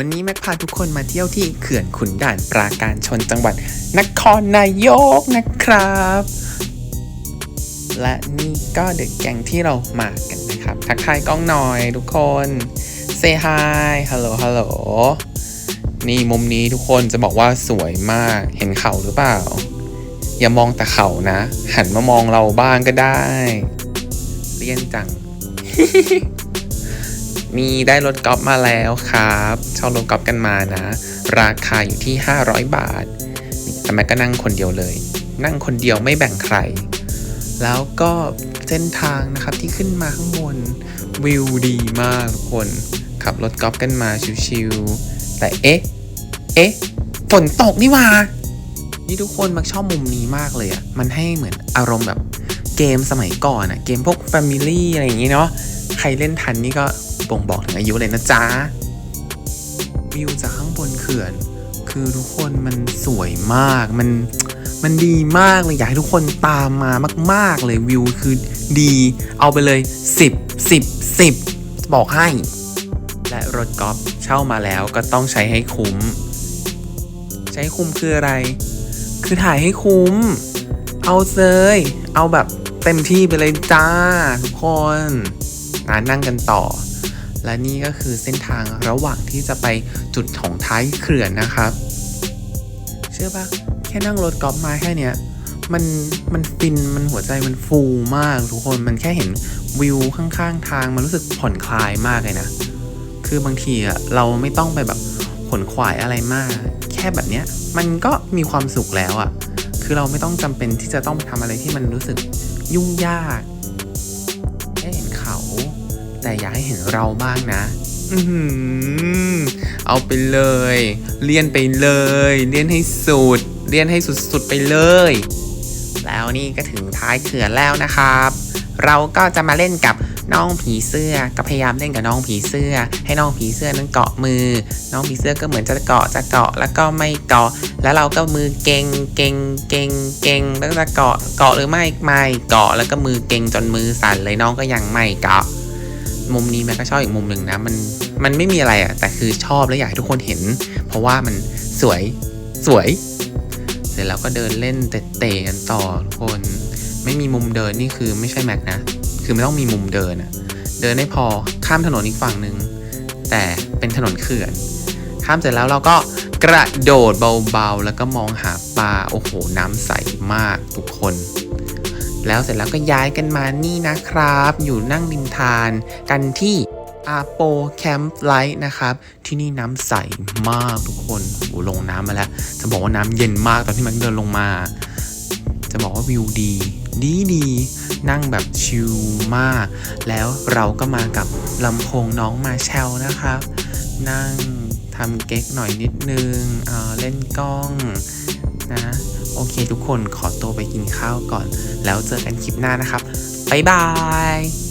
วันนี้แม็กพาทุกคนมาเที่ยวที่เขื่อนขุนด่านปราการชนจังหวัด นครนายกนะครับ และนี่ก็เด็กแกงที่เรามากันนะครับ ทักทายกล้องหน่อยทุกคน say hi hello hello นี่มุมนี้ทุกคนจะบอกว่าสวยมากเห็นเขาหรือเปล่า อย่ามองแต่เขานะ หันมามองเราบ้างก็ได้ เลี่ยนจัง มีได้รถกอล์ฟมาแล้วครับเช่ารถกอล์ฟกันมานะ ราคาอยู่ที่ 500 บาท แต่แม่ก็นั่งคนเดียวเลย นั่งคนเดียวไม่แบ่งใคร แล้วก็เส้นทางนะครับที่ขึ้นมาข้างบนวิวดีมากทุกคนขับรถกอล์ฟกันมาชิวๆแต่เอ๊ะ เอ๊ะฝนตกนี่ว่านี่ทุกคนมักชอบมุมนี้มากเลยอะ่ะ มันให้เหมือนอารมณ์แบบเกมสมัยก่อนอะ่ะ เกมพวก Family อะไรอย่างงี้เนาะ ใครเล่นทันนี่ก็ บ่งบอกถึงอายุเลยนะจ๊ะ วิวจากข้างบนเขื่อน คือทุกคนมันสวยมาก มันมันดีมากเลยอยากให้ทุกคนตามมามาก ๆ เลยวิวคือดี เอาไปเลย 10 10 10 บอกให้ และรถกอล์ฟเช่ามาแล้วก็ต้องใช้ให้คุ้ม ใช้คุ้มคืออะไร คือถ่ายให้คุ้ม เอาเลยเอาแบบเต็มที่ไปเลยจ้า ทุกคน งานนั่งกันต่อ และนี่ก็คือเส้นทางระหว่างที่จะไปจุดของท้ายเขื่อนนะครับ เชื่อปะแค่นั่งรถกอล์ฟมาแค่เนี้ยมันมันฟินมันหัวใจมันฟูมากทุกคนมันแค่เห็นวิวข้างๆ ทางมันรู้สึกผ่อนคลายมากเลยนะ คือบางทีอะเราไม่ต้องไปแบบขนขวายอะไรมาก แค่แบบเนี้ยมันก็มีความสุขแล้วอะคือเราไม่ต้องจำเป็นที่จะต้องไปทำอะไรที่มันรู้สึกยุ่งยาก แต่อยาให้เห็นเราบ้างนะอืเอาไปเลย เลียนไปเลย เลียนให้สุด เลียนให้สุดๆไปเลย แล้วนี่ก็ถึงท้ายเขื่อนแล้วนะครับ เราก็จะมาเล่นกับน้องผีเสื้อ ก็พยายามเล่นกับน้องผีเสื้อ ให้น้องผีเสื้อนั้นเกาะมือ น้องผีเสื้อก็เหมือนจะเกาะจะเกาะแล้วก็ไม่เกาะ แล้วเราก็มือเก่งเก่งเก่งเก่งแล้วจะเกาะเกาะหรือไม่ไม่เกาะแล้วก็มือเก่งจนมือสั่นเลยน้องก็ยังไม่เกาะ มุมนี้แม่ก็ชอบอีกมุมหนึ่งนะมันมันไม่มีอะไรอะแต่คือชอบและอยากให้ทุกคนเห็น เพราะว่ามันสวยสวย เสร็จแล้วก็เดินเล่นเตะกันต่อทุกคนไม่มีมุมเดินนี่คือไม่ใช่แม็กนะ คือไม่ต้องมีมุมเดินอะเดินได้พอข้ามถนนอีกฝั่งหนึ่งแต่เป็นถนนเขื่อน ข้ามเสร็จแล้วเราก็กระโดดเบาๆ แล้วก็มองหาปลาโอ้โหน้ำใสมากทุกคน แล้วเสร็จแล้วก็ย้ายกันมานี่นะครับ อยู่นั่งริมทานกันที่อาโปแคมป์ไลท์นะครับ ที่นี่น้ำใสมากทุกคนโอ้ลงน้ำมาแล้ว จะบอกว่าน้ำเย็นมากตอนที่มันเดินลงมา จะบอกว่าวิวดี ดีดี นั่งแบบชิลมาก แล้วเราก็มากับลำโพงน้องมาแชลนะครับ นั่งทำเก๊กหน่อยนิดนึงเเล่นกล้องนะ โอเค ทุกคนขอตัวไปกินข้าวก่อน แล้วเจอกันคลิปหน้านะครับบ๊ายบาย